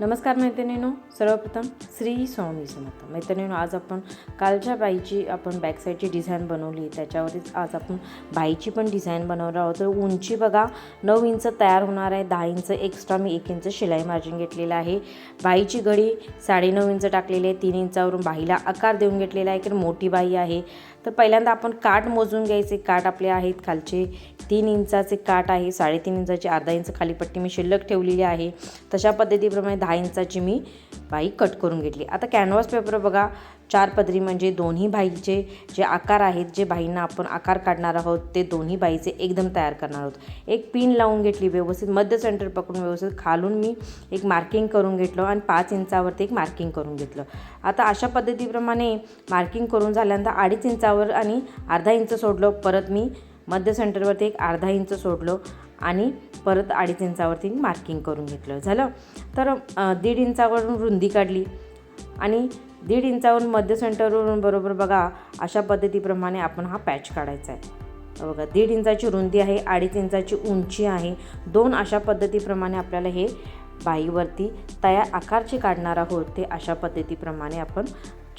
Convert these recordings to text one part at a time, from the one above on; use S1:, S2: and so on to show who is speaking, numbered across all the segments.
S1: नमस्कार मैत्रिणीनो सर्वप्रथम श्री स्वामी समर्थ. मैत्रिणीनो आज आपण कालच्या बाईची आपण बॅकसाईडची डिझाईन बनवली. त्याच्यावरच आज आपण बाईची पण डिझाईन बनवणार आहोत. तर उंची बघा नऊ इंच तयार होणार आहे. दहा इंच एक्स्ट्रा मी एक इंच शिलाई मार्जिन घेतलेलं आहे. बाईची घडी साडेनऊ इंच टाकलेली आहे. तीन इंचावरून बाईला आकार देऊन घेतलेला आहे. की मोठी बाई आहे. तर पहिल्यांदा आपण काठ मोजून घ्यायचे. काठ आपले आहेत खालचे तीन इंचाचे काठ आहे. साडेतीन इंचाची अर्धा इंच खाली पट्टी मी शिल्लक ठेवलेली आहे. तशा पद्धतीप्रमाणे दहा इंचाची मी बाई कट करून घेतली. आता कॅनव्हास पेपर बघा चार पदरी म्हणजे दोन्ही बाईचे जे आकार आहेत जे बाईंना आपण आकार काढणार आहोत ते दोन्ही बाईचे एकदम तयार करणार आहोत. एक पिन लावून घेतली व्यवस्थित मध्य सेंटर पकडून व्यवस्थित खालून मी एक मार्किंग करून घेतलं आणि पाच इंचावरती एक मार्किंग करून घेतलं. आता अशा पद्धतीप्रमाणे मार्किंग करून झाल्यानंतर अडीच इंचावर आणि अर्धा इंच सोडलं परत मी मध्य सेंटरवरती एक अर्धा इंच सोडलो. आणि परत अडीच इंचावरती मार्किंग करून घेतलं. झालं? तर दीड इंचावरून रुंदी काढली. आणि दीड इंचावरून मध्य सेंटरवरून बरोबर बघा अशा पद्धतीप्रमाणे आपण हा पॅच काढायचा आहे बघा दीड इंचाची रुंदी आहे अडीच इंचाची उंची आहे. दोन अशा पद्धतीप्रमाणे आपल्याला हे बाईवरती तयार आकारचे काढणार आहोत ते अशा पद्धतीप्रमाणे आपण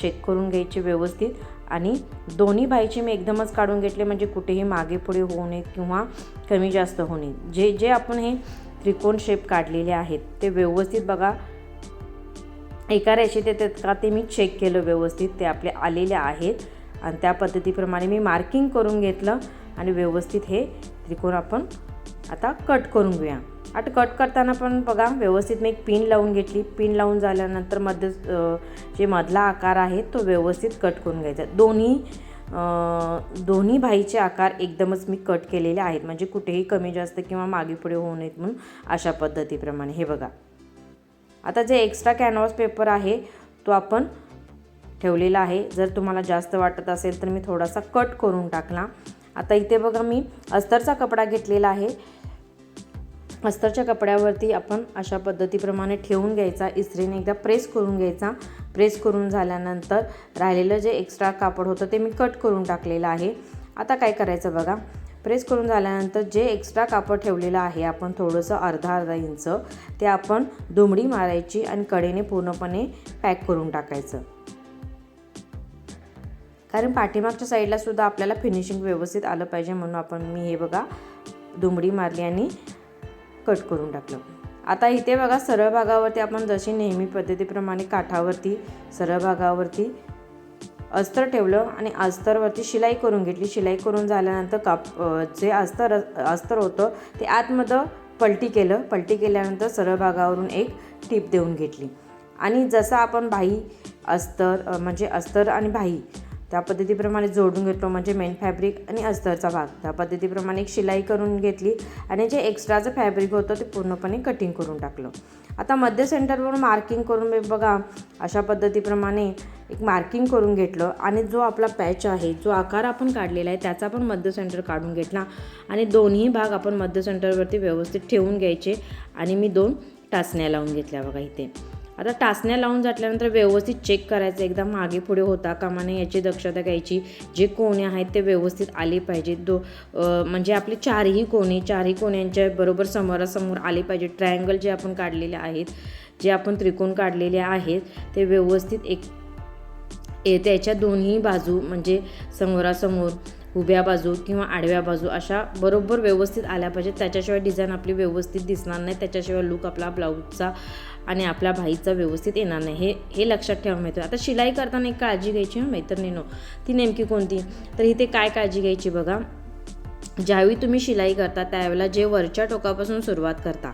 S1: चेक करून घ्यायचे व्यवस्थित. आणि दोन्ही बाईचे मी एकदमच काढून घेतले म्हणजे कुठेही मागे पुढे होऊ नये किंवा कमी जास्त होऊ नये. जे जे आपण हे त्रिकोण शेप काढलेले आहेत ते व्यवस्थित बघा. एका रेषेत येतात का ते मी चेक केलं व्यवस्थित ते आपले आलेले आहेत. आणि त्या पद्धतीप्रमाणे मी मार्किंग करून घेतलं आणि व्यवस्थित हे त्रिकोण आपण आता कट करून घेऊया. आता कट करताना पण बघा व्यवस्थित मी एक पिन लावून घेतली. पिन लावून झाल्यानंतर मध्य जे मधला आकार आहे तो व्यवस्थित कट करून घ्यायचा. दोन्ही दोन्ही भाईचे आकार एकदमच मी कट केलेले आहेत. म्हणजे कुठेही कमी जास्त किंवा मागे पुढे होऊ नयेत म्हणून अशा पद्धतीप्रमाणे. हे बघा. आता जे एक्स्ट्रा कॅनव्हास पेपर आहे तो आपण ठेवलेला आहे. जर तुम्हाला जास्त वाटत असेल तर मी थोडासा कट करून टाकला. आता इथे बघा मी अस्तरचा कपडा घेतलेला आहे. अस्तरच्या कपड्यावरती आपण अशा पद्धतीप्रमाणे ठेवून घ्यायचा. इस्त्रीने एकदा प्रेस करून घ्यायचा. प्रेस करून झाल्यानंतर राहिलेलं जे एक्स्ट्रा कापड होतं ते मी कट करून टाकलेलं आहे. आता काय करायचं बघा. प्रेस करून झाल्यानंतर जे एक्स्ट्रा कापड ठेवलेलं आहे आपण थोडंसं अर्धा अर्धा इंच ते आपण दुमडी मारायची आणि कडेने पूर्णपणे पॅक करून टाकायचं. कारण पाठीमागच्या साईडला सुद्धा आपल्याला फिनिशिंग व्यवस्थित आलं पाहिजे म्हणून आपण मी हे बघा दुमडी मारली आणि कट करून टाकलं. आता इथे बघा सरळ भागावरती आपण जशी नेहमी पद्धतीप्रमाणे काठावरती सरळ भागावरती अस्तर ठेवलं आणि अस्तरवरती शिलाई करून घेतली. शिलाई करून झाल्यानंतर काप जे अस्तर अस्तर होतं ते आतमध्ये पलटी केलं. पलटी केल्यानंतर सरळ भागावरून एक टीप देऊन घेतली. आणि जसं आपण भाई अस्तर म्हणजे अस्तर आणि भाई त्या पद्धतीप्रमाणे जोडून घेतलो म्हणजे मेन फॅब्रिक आणि अस्तरचा भाग. त्या पद्धतीप्रमाणे एक शिलाई करून घेतली आणि जे एक्स्ट्राचं फॅब्रिक होतं ते पूर्णपणे कटिंग करून टाकलं. आता मध्य सेंटरवरून मार्किंग करून मी बघा अशा पद्धतीप्रमाणे एक मार्किंग करून घेतलं आणि जो आपला पॅच आहे जो आकार आपण काढलेला आहे त्याचा पण मध्य सेंटर काढून घेतला आणि दोन्ही भाग आपण मध्य सेंटरवरती व्यवस्थित ठेवून घ्यायचे आणि मी दोन टाचण्या लावून घेतल्या बघा इथे. आता टाचण्या लावून झाटल्यानंतर व्यवस्थित चेक करायचं. एकदा मागे पुढे होता कामा नये याची दक्षता घ्यायची. जे कोणे आहेत ते व्यवस्थित आले पाहिजेत. दो म्हणजे आपले चारही कोणे चारही कोण्यांच्या बरोबर समोरासमोर आले पाहिजे ट्रायंगल जे आपण काढलेले आहेत जे आपण त्रिकोण काढलेले आहेत ते व्यवस्थित एक ए त्याच्या दोन्ही बाजू म्हणजे समोरासमोर उभ्या बाजू किंवा आडव्या बाजू अशा बरोबर व्यवस्थित आल्या पाहिजेत. त्याच्याशिवाय डिझाईन आपली व्यवस्थित दिसणार नाही. त्याच्याशिवाय लूक आपला ब्लाऊजचा आणि आपल्या भाईचा व्यवस्थित येणार नाही. हे हे लक्षात ठेवा मिळतं आता शिलाई करताना एक काळजी घ्यायची मैत्रिणीनो. ती नेमकी कोणती? तर इथे काय काळजी घ्यायची बघा. ज्यावेळी तुम्ही शिलाई करता त्यावेळेला जे वरच्या टोकापासून सुरुवात करता.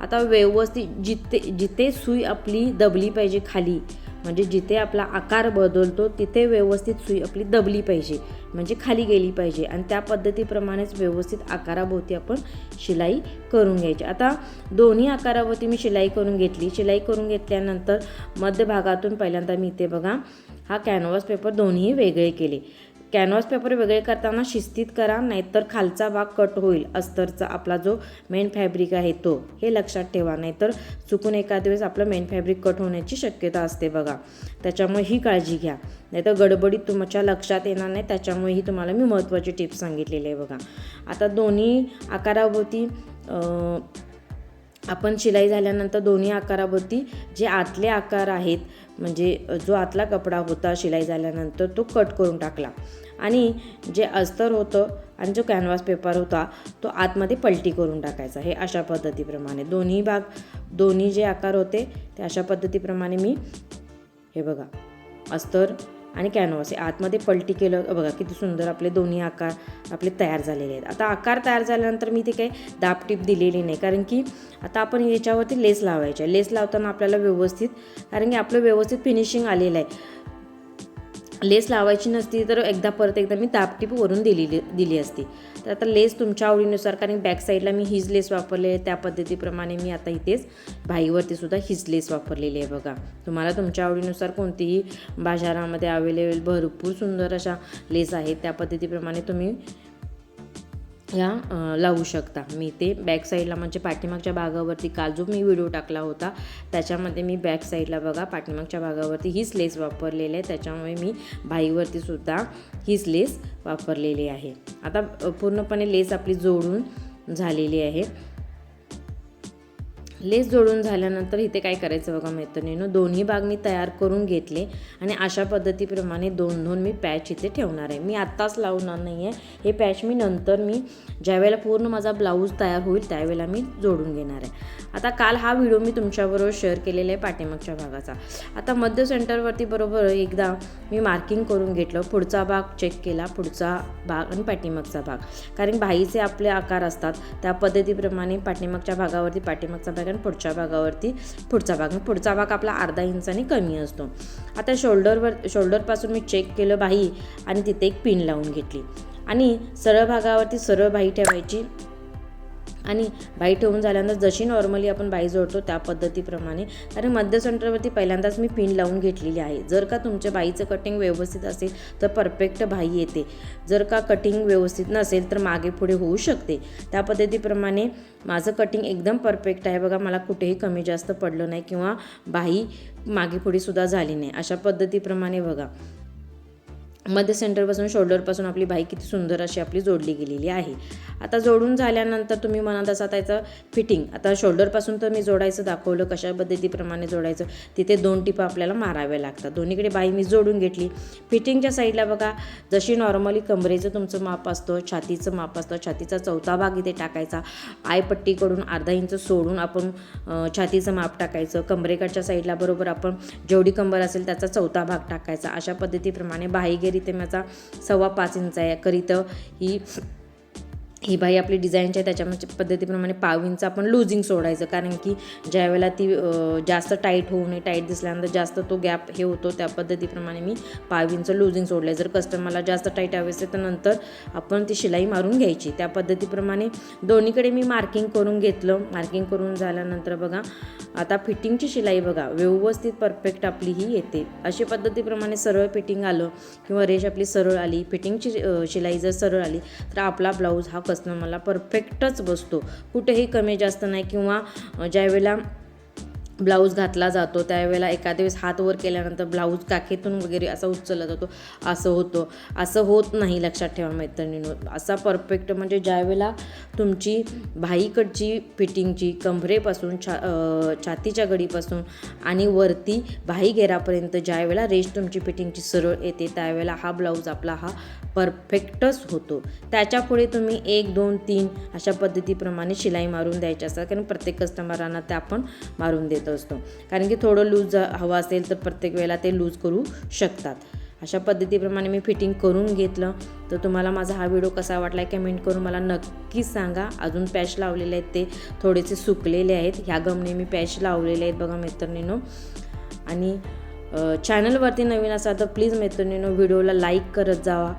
S1: आता व्यवस्थित जिथे जिथे सुई आपली दबली पाहिजे खाली म्हणजे जिथे आपला आकार बदलतो तिथे व्यवस्थित सुई आपली दबली पाहिजे म्हणजे खाली गेली पाहिजे. आणि त्या पद्धतीप्रमाणेच व्यवस्थित आकाराभोवती आपण शिलाई करून घ्यायची. आता दोन्ही आकारावरती मी शिलाई करून घेतली. शिलाई करून घेतल्यानंतर मध्यभागातून पहिल्यांदा मी इथे बघा हा कॅनव्हास पेपर दोन्ही वेगळे केले. कॅनव्हास पेपर वेगळे करताना शिस्तीत करा नाहीतर खालचा भाग कट होईल अस्तरचा आपला जो मेन फॅब्रिक आहे तो. हे लक्षात ठेवा नाहीतर चुकून एखाद्या वेळेस आपलं मेन फॅब्रिक कट होण्याची शक्यता असते बघा. त्याच्यामुळे ही काळजी घ्या. नाहीतर गडबडीत तुमच्या लक्षात येणार नाही त्याच्यामुळे ही तुम्हाला मी महत्त्वाची टिप्स सांगितलेली आहे बघा. आता दोन्ही आकाराभोवती आपण शिलाई झाल्यानंतर दोन्ही आकारावरती जे आतले आकार आहेत म्हणजे जो आतला कपडा होता शिलाई झाल्यानंतर तो कट करून टाकला. आणि जे अस्तर होतं आणि जो कॅनव्हास पेपर होता तो आतमध्ये पलटी करून टाकायचा. हे अशा पद्धतीप्रमाणे. दोन्ही भाग दोन्ही जे आकार होते ते अशा पद्धतीप्रमाणे मी हे बघा अस्तर आणि कॅनव्हास हे आतमध्ये पलटी केलं. बघा किती सुंदर आपले दोन्ही आकार आपले तयार झालेले आहेत. आता आकार तयार झाल्यानंतर मी ते काही दाबटीप दिलेली नाही. कारण की आता आपण याच्यावरती लेस लावायचे आहे. लेस लावताना आपल्याला व्यवस्थित कारण की आपलं व्यवस्थित फिनिशिंग आलेलं आहे. लेस लावायची नसती तर एकदा परत एकदा मी दापटीप वरून दिलेली दिली असती. तर आता लेस तुमच्या आवडीनुसार कारण बॅक साईडला मी हिज लेस वापरले आहे त्या पद्धतीप्रमाणे मी आता इथेच भाईवरती सुद्धा हीच लेस वापरलेली आहे बघा. तुम्हाला तुमच्या आवडीनुसार कोणतीही बाजारामध्ये अवेलेबल भरपूर सुंदर अशा लेस आहेत त्या पद्धतीप्रमाणे तुम्ही ह्या लावू शकता. मी ते बॅक साईडला म्हणजे पाठीमागच्या भागावरती काल जो मी व्हिडिओ टाकला होता त्याच्यामध्ये मी बॅक साईडला बघा पाठीमागच्या भागावरती हीच लेस वापरलेली आहे. त्याच्यामुळे मी भाईवरती सुद्धा हीच लेस वापरलेली आहे. आता पूर्णपणे लेस आपली जोडून झालेली आहे. लेस जोडून झाल्यानंतर इथे काय करायचं बघा मैत्रिणीनो दोन्ही भाग मी तयार करून घेतले आणि अशा पद्धतीप्रमाणे दोन दोन मी पॅच इथे ठेवणार आहे. मी आत्ताच लावणार नाही आहे हे पॅच मी नंतर मी ज्यावेळेला पूर्ण माझा ब्लाऊज तयार होईल त्यावेळेला मी जोडून घेणार आहे. आता काल हा व्हिडिओ मी तुमच्याबरोबर शेअर केलेला आहे पाठीमागच्या भागाचा. आता मध्य सेंटरवरती बरोबर एकदा मी मार्किंग करून घेतलं. पुढचा भाग चेक केला. पुढचा भाग आणि पाठीमागचा भाग. कारण बाईचे आपले आकार असतात. त्या पद्धतीप्रमाणे पाठीमागच्या भागावरती पाठीमागचा भाग कारण पुढच्या भागावरती पुढचा भाग. पुढचा भाग आपला अर्धा इंचाने कमी असतो. आता शोल्डरवर शोल्डरपासून मी चेक केलं बाही आणि तिथे एक पिन लावून घेतली. आणि सरळ भागावरती सरळ बाही ठेवायची. आणि बाई ठेवून झाल्यानंतर जशी नॉर्मली आपण बाई जोडतो त्या पद्धतीप्रमाणे. कारण मध्य सेंटरवरती पहिल्यांदाच मी पिन लावून घेतलेली आहे. जर का तुमच्या बाईचं कटिंग व्यवस्थित असेल तर परफेक्ट बाई येते. जर का कटिंग व्यवस्थित नसेल तर मागे पुढे होऊ शकते. त्या पद्धतीप्रमाणे माझं कटिंग एकदम परफेक्ट आहे. बघा मला कुठेही कमी जास्त पडलं नाही किंवा बाई मागे पुढे सुद्धा झाली नाही. अशा पद्धतीप्रमाणे बघा. मध्य सेंटरपासून शोल्डरपासून आपली बाई किती सुंदर अशी आपली जोडली गेलेली आहे. आता जोडून झाल्यानंतर तुम्ही म्हणत असा त्याचं फिटिंग आता शोल्डरपासून तर मी जोडायचं दाखवलं कशा पद्धतीप्रमाणे जोडायचं तिथे दोन टिपं आपल्याला माराव्या लागतात. दोन्हीकडे बाई मी जोडून घेतली. फिटिंगच्या साईडला बघा जशी नॉर्मली कमरेचं तुमचं माप असतं छातीचं माप असतं छातीचा चौथा भाग इथे टाकायचा. आयपट्टीकडून अर्धा इंच सोडून आपण छातीचं माप टाकायचं. कमरेकडच्या साईडला बरोबर आपण जेवढी कंबर असेल त्याचा चौथा भाग टाकायचा. अशा पद्धतीप्रमाणे बाहेगिरी इथे माझा सव्वा पाच इंच आहे. करीत ही ही बाई आपली डिझाईनची आहे त्याच्या पद्धतीप्रमाणे पाविंचं आपण लुझिंग सोडायचं. कारण की ज्यावेळेला ती जास्त टाईट होऊ नये टाईट दिसल्यानंतर जास्त तो गॅप हे होतो त्या पद्धतीप्रमाणे मी पाविंचं लुझिंग सोडलं जर कस्टमरला जास्त टाईट हवे असेल तर नंतर आपण ती शिलाई मारून घ्यायची. त्या पद्धतीप्रमाणे दोन्हीकडे मी मार्किंग करून घेतलं. मार्किंग करून झाल्यानंतर बघा आता फिटिंगची शिलाई बघा व्यवस्थित परफेक्ट आपली ही येते. अशी पद्धतीप्रमाणे सरळ फिटिंग आलं किंवा रेश आपली सरळ आली फिटिंगची शिलाई जर सरळ आली तर आपला ब्लाऊज हा कस्टमरला परफेक्टच बसतो. कुठेही कमी जास्त नाही किंवा ज्यावेळेला ब्लाऊज घातला जातो. त्यावेळेला एखाद्या वेळेस हात वर केल्यानंतर ब्लाऊज काखेतून वगैरे असा उचलला जातो. असं होतं. असं होत नाही लक्षात ठेवा मैत्रिणीनो. असा परफेक्ट म्हणजे ज्यावेळेला तुमची भाईकडची फिटिंगची कंबरेपासून छा छातीच्या गडीपासून आणि वरती भाई घेरापर्यंत ज्यावेळेला रेश तुमची फिटिंगची सरळ येते त्यावेळेला हा ब्लाऊज आपला हा परफेक्टच होतो. त्याच्यापुढे तुम्ही एक दोन तीन अशा पद्धतीप्रमाणे शिलाई मारून द्यायची असतात कारण प्रत्येक कस्टमरांना ते आपण मारून देत असतो. कारण की थोडं लूज हवं असेल तर प्रत्येक वेळेला ते लूज करू शकतात. अशा पद्धतीप्रमाणे मी फिटिंग करून घेतलं. तर तुम्हाला माझा हा व्हिडिओ कसा वाटला आहे कमेंट करून मला नक्कीच सांगा. अजून पॅच लावलेले आहेत ते थोडेसे सुकलेले आहेत. ह्या गमने मी पॅच लावलेले आहेत बघा मैत्रिणीनो. आणि चॅनलवरती नवीन असाल तर प्लीज मैत्रिणीनो व्हिडिओला लाईक करत जावा.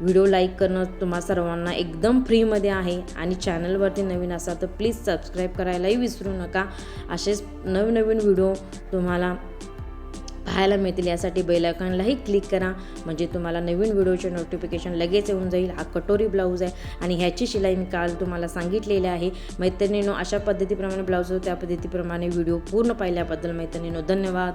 S1: व्हिडिओ लाईक करणं तुम्हा सर्वांना एकदम फ्रीमध्ये आहे. आणि चॅनलवरती नवीन असाल तर प्लीज सबस्क्राईब करायलाही विसरू नका. असेच नवनवीन व्हिडिओ तुम्हाला पाहायला मिळतील. यासाठी बेलायकॉनलाही क्लिक करा. म्हणजे तुम्हाला नवीन व्हिडिओचे नोटिफिकेशन लगेच येऊन जाईल. हा कटोरी ब्लाऊज आहे. आणि ह्याची शिलाई मी काल तुम्हाला सांगितलेली आहे. मैत्रिणीनो अशा पद्धतीप्रमाणे ब्लाऊज त्या पद्धतीप्रमाणे व्हिडिओ पूर्ण पाहिल्याबद्दल मैत्रिणीनो धन्यवाद.